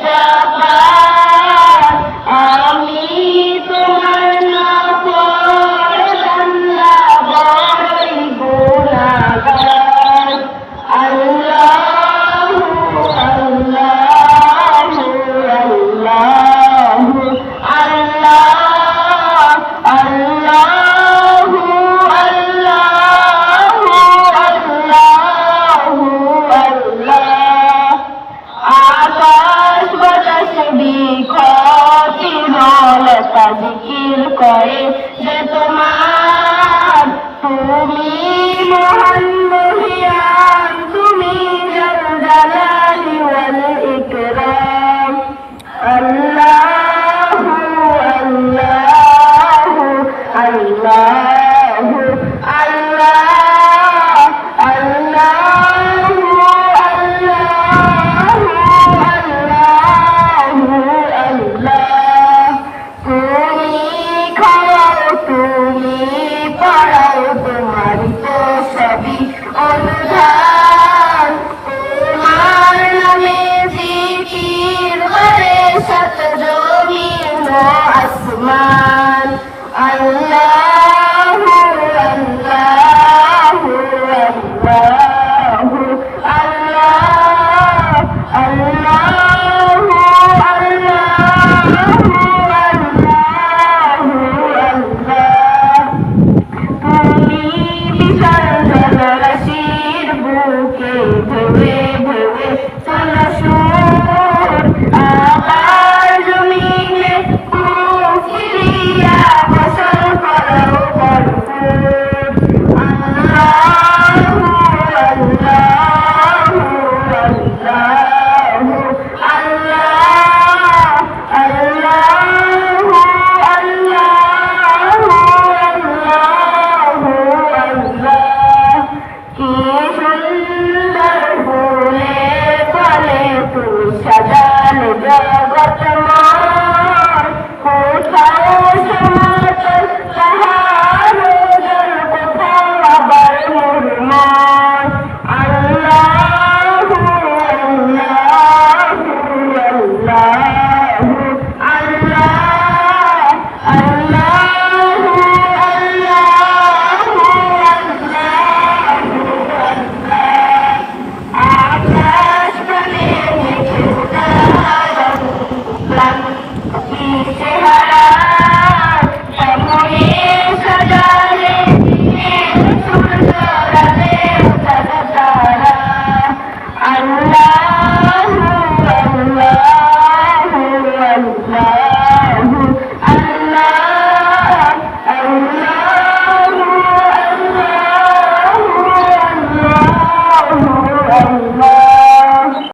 Yeah. করে যে তোমার তুমি মহান আল্লাহ আল্লাহু